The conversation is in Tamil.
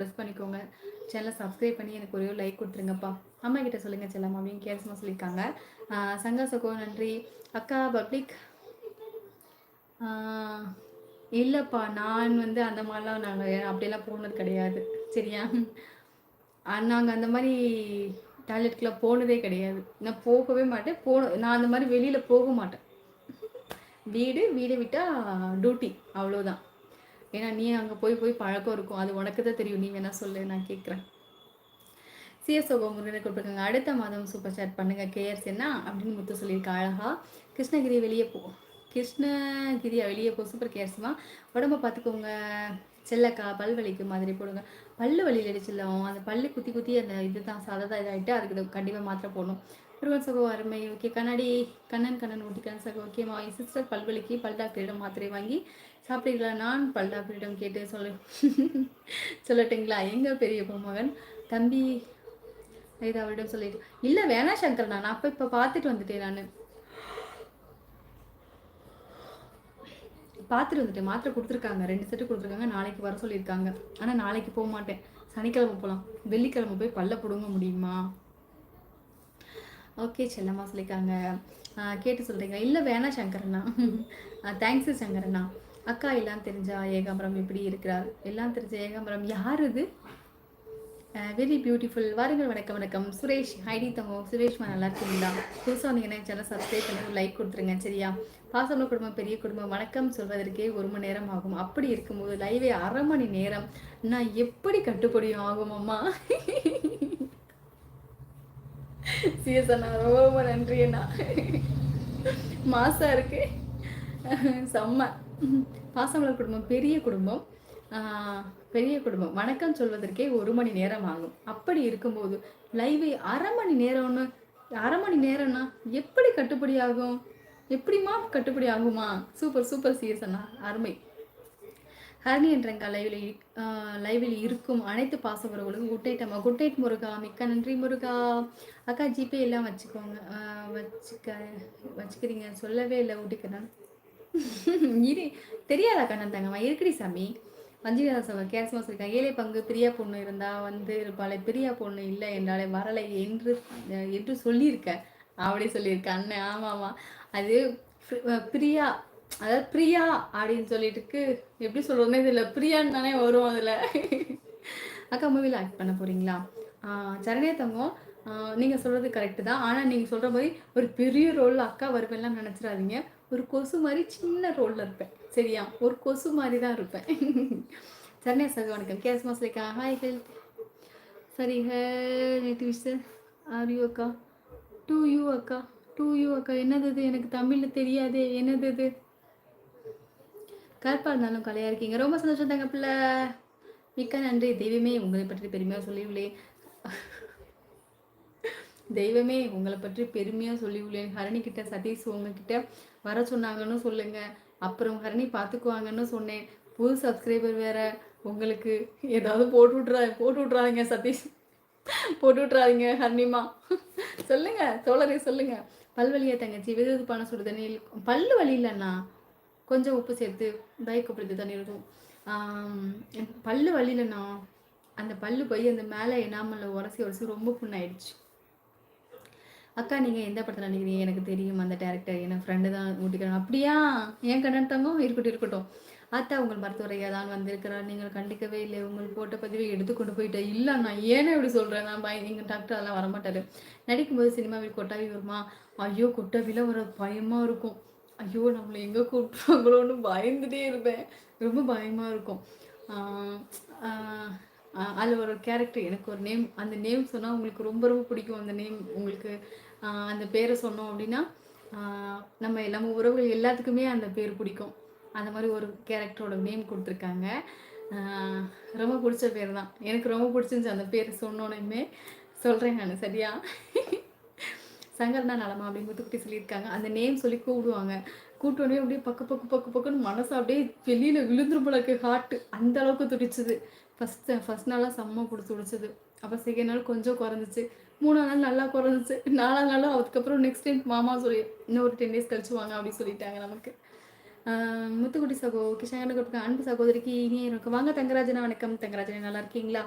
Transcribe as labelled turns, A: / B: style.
A: ப்ரெஸ் பண்ணிக்கோங்க. சேனலை சப்ஸ்கிரைப் பண்ணி எனக்கு ஒரே லைக் கொடுத்துருங்கப்பா. அம்மா கிட்ட சொல்லுங்கள் செல்லம் அப்படின்னு கேர்ஸ்மா சொல்லியிருக்காங்க. சங்கா சகோ நன்றி. அக்கா பப்ளிக் இல்லைப்பா நான் வந்து அந்த மாதிரிலாம் நாங்கள் அப்படியெல்லாம் போனது கிடையாது. சரியா? நாங்கள் அந்த மாதிரி டாய்லெட்குலாம் போனதே கிடையாது. நான் போகவே மாட்டேன். போ நான் அந்த மாதிரி வெளியில் போக மாட்டேன். வீடு வீடை விட்டால் டியூட்டி அவ்வளோதான் ஏன்னா நீ அங்கே போய் போய் பழக்கம் இருக்கும். அது உனக்கு தான் தெரியும். நீ வேணா சொல்லு நான் கேட்குறேன் சிஎஸ்ஓ முருகனை கொடுத்துருக்காங்க. அடுத்த மாதம் சூப்பர் சாட் பண்ணுங்க. கேஆர்ஸ் என்ன அப்படின்னு முத்து சொல்லியிருக்கா. அழகா. கிருஷ்ணகிரி வெளியே போ. கிருஷ்ணகிரியா? வெளியே போ. சூப்பர் கேர்ஸ்மா உடம்ப பார்த்துக்கோங்க செல்லக்கா பல் வலிக்கு மாதிரி போடுங்க. பல்லு வலியில் அடிச்சிடலாம் அந்த பல்லு குத்தி குத்தி அந்த இது தான் சாதா இதாகிட்டு அதுக்கு கண்டிப்பாக மாத்திரை போடணும். முருகன் சகோ அருமை. ஓகே கண்ணாடி. கண்ணன் கண்ணன் ஊட்டிக்கன் சகோ. ஓகேமா என் சிஸ்டர் பல்வலிக்கு பல் டாக்டரிடம் மாத்திரை வாங்கி சாப்பிட்டீங்களா நான் பல்லாப்பிடம் கேட்டு சொல்ல. சொல்லட்டுங்களா? எங்க பெரிய மகன்? தம்பி இது அவரிடம் சொல்லிட்டு இல்லை வேணா சங்கர் நான் அப்போ இப்போ பார்த்துட்டு வந்துட்டேன் நான். பார்த்துட்டு வந்துட்டேன். மாத்திரை கொடுத்துருக்காங்க. ரெண்டு செட்டு கொடுத்துருக்காங்க. நாளைக்கு வர சொல்லியிருக்காங்க. ஆனால் நாளைக்கு போக மாட்டேன். சனிக்கிழமை போகலாம் வெள்ளிக்கிழமை போய் பல்ல பிடுங்க முடியுமா? ஓகே செல்லம்மா சொல்லியிருக்காங்க. கேட்டு சொல்கிறீங்க இல்லை வேணாம் சங்கரண்ணா. தேங்க்ஸு சங்கரண்ணா. அக்கா எல்லாம் தெரிஞ்சா ஏகாம்பரம் எப்படி இருக்கிறார் எல்லாம் தெரிஞ்ச ஏகாம்பரம் யார் இது வெரி பியூட்டிஃபுல் வாருங்கள் வணக்கம் வணக்கம். சுரேஷ் ஹைடி தங்கோ சுரேஷ்மா நல்லா இருக்கீங்களா? புதுசாக வந்தீங்கன்னா சேனல் சப்ஸ்கிரைப் பண்ணி லைக் கொடுத்துருங்க சரியா? பாசம்ல குடும்பம் பெரிய குடும்பம் வணக்கம் சொல்வதற்கே ஒரு மணி நேரம் ஆகும். அப்படி இருக்கும்போது லைவே அரை மணி நேரம். நான் எப்படி கட்டுப்படியும் ஆகும் அம்மா? சிஎஸ் அண்ணா ரொம்ப ரொம்ப நன்றி அண்ணா. மாசா இருக்கு. செம்ம. பாசமலர் குடும்பம் பெரிய குடும்பம் பெரிய குடும்பம். வணக்கம் சொல்வதற்கே ஒரு மணி நேரம் ஆகும். அப்படி இருக்கும்போது லைவை அரை மணி நேரம்னு அரை மணி நேரம்னா எப்படி கட்டுப்படி ஆகும்? எப்படிமா கட்டுப்படி ஆகுமா? சூப்பர் சூப்பர் சீசனா அருமை. ஹரணி என்றங்க லைவில் லைவில் இருக்கும் அனைத்து பாசவர்களுக்கும் குட் நைட் அம்மா. குட் நைட் முருகா. மிக்க நன்றி முருகா. அக்கா ஜிபே எல்லாம் வச்சுக்கோங்க. வச்சுக்க வச்சுக்கிறீங்க. சொல்லவே இல்லை ஊட்டிக்கிறேன் இரு. தெரியாதா கண்ணன் தங்கம்மா? இருக்குடி சாமி. வஞ்சிகதா சொல்ல கேஸ்மாஸ் இருக்காங்க ஏழை பங்கு பிரியா பொண்ணு இருந்தால் வந்து இருப்பாளே. பிரியா பொண்ணு இல்லை என்றாலே வரலை என்று என்று சொல்லியிருக்க. அப்படி சொல்லியிருக்க. அண்ணன் ஆமாம் ஆமாம் அது பிரியா அதாவது பிரியா அப்படின்னு சொல்லிட்டுக்கு எப்படி சொல்றதுனே தெரியல. பிரியான்னு தானே வரும் அதில். அக்கா மூவியில் ஆக்ட் பண்ண போகிறீங்களா சரணே தங்கம் நீங்கள் சொல்கிறது கரெக்டு தான். ஆனால் நீங்கள் சொல்கிற மாதிரி ஒரு பெரிய ரோல் அக்கா வருவேன்லாம் நினச்சிடாதீங்க. ஒரு கொசு மாதிரி சின்ன ரோலில் இருப்பேன். சரியா? ஒரு கொசு மாதிரி தான் இருப்பேன். சரண்யா சார் வணக்கம். கேஸ் மாஸ்லேக்கா ஹாய் ஹெல்த் சரி நேற்று விஷ் ஆர் யூ அக்கா? டூ யூ அக்கா. டூ யூ அக்கா. என்னது இது? எனக்கு தமிழில் தெரியாதே. என்னது இது? கருப்பாக இருந்தாலும் கலையாக இருக்கீங்க. ரொம்ப சந்தோஷம் தாங்க பிள்ளை. மிக்க நன்றி. தெய்வமே உங்களை பற்றி பெருமையாக சொல்லியுள்ளேன் தெய்வமே உங்களை பற்றி பெருமையாக சொல்லியுள்ளேன். ஹரணி கிட்ட சதீஷ் உங்ககிட்ட வர சொன்னாங்கன்னு சொல்லுங்க. அப்புறம் ஹரணி பார்த்துக்குவாங்கன்னு சொன்னேன். புது சப்ஸ்கிரைபர் வேற உங்களுக்கு ஏதாவது போட்டு விட்றா போட்டு விட்றாதீங்க சதீஷ். போட்டு விட்றாதீங்க ஹர்னிமா சொல்லுங்க தோழரே சொல்லுங்க. பல்வழியை தங்கச்சி வெது பணம் சுடு தண்ணி பல்லு வலி இல்லைண்ணா கொஞ்சம் உப்பு சேர்த்து பயக்கப்படுது தண்ணி இருக்கும் பல்லு வலியிலண்ணா அந்த பல்லு போய் அந்த மேலே எனாமல் உரசி உரசி ரொம்ப புண்ணாயிடுச்சு. அக்கா நீங்கள் எந்த படத்தில் நினைக்கிறீங்க எனக்கு தெரியும் அந்த டேரக்டர். என் ஃப்ரெண்டு தான் ஊட்டிக்கிறாங்க அப்படியா? ஏன் கண்ணன் தங்கம் இருக்கட்டும் இருக்கட்டும். அத்தா உங்கள் மருத்துவரையாக தான் வந்திருக்கிறார். நீங்கள் கண்டிக்கவே இல்லை. உங்கள் போட்ட பதிவை எடுத்து கொண்டு போயிட்டேன். இல்லை நான் ஏனே இப்படி சொல்கிறேன் நான் பய எங்கள் டாக்டர் அதெல்லாம் வரமாட்டார். நடிக்கும்போது சினிமாவில் கொட்டாவி வருமா? ஐயோ கொட்டாவில வர பயமாக இருக்கும். ஐயோ நம்மளை எங்கே கூப்பிட்றாங்களோன்னு பயந்துட்டே இருப்பேன். ரொம்ப பயமாக இருக்கும். அதில் ஒரு கேரக்டர் எனக்கு ஒரு நேம் அந்த நேம் சொன்னால் உங்களுக்கு ரொம்ப ரொம்ப பிடிக்கும். அந்த நேம் உங்களுக்கு அந்த பேரை சொன்னோம் அப்படின்னா நம்ம நம்ம உறவுகள் எல்லாத்துக்குமே அந்த பேர் பிடிக்கும். அந்த மாதிரி ஒரு கேரக்டரோட நேம் கொடுத்துருக்காங்க. ரொம்ப பிடிச்ச பேர் தான். எனக்கு ரொம்ப பிடிச்சிருந்துச்சு அந்த பேர் சொன்னோன்னுமே சொல்கிறேன் நான் சரியா? சங்கர்னா நலமா அப்படின்னு முத்துக்குட்டி சொல்லியிருக்காங்க. அந்த நேம் சொல்லி கூப்பிடுவாங்க. கூட்டோடனே அப்படியே பக்க பக்கு பக்கு பக்குன்னு மனசு அப்படியே வெளியில் விழுந்துரும் போலக்கு ஹார்ட்டு அந்த அளவுக்கு துடிச்சுது. ஃபஸ்ட்டு ஃபஸ்ட் நாளாக செம்ம கொடுத்து துடிச்சது. அப்போ செகண்ட் நாள் கொஞ்சம் குறைஞ்சிச்சு. மூணாவது நாள் நல்லா குறைஞ்சிச்சு நாலாவது நாளும் அதுக்கப்புறம் நெக்ஸ்ட் டைம் மாமா சொல்லி இன்னும் ஒரு டென் டேஸ் கழிச்சு வாங்க அப்படின்னு சொல்லிட்டாங்க நமக்கு. முத்துக்குட்டி சகோ கிருஷ்ணகண்ட கொடுக்க அன்பு சகோதரிக்கு இனிய இருக்கு வாங்க தங்கராஜனா வணக்கம். தங்கராஜனா நல்லா இருக்கீங்களா?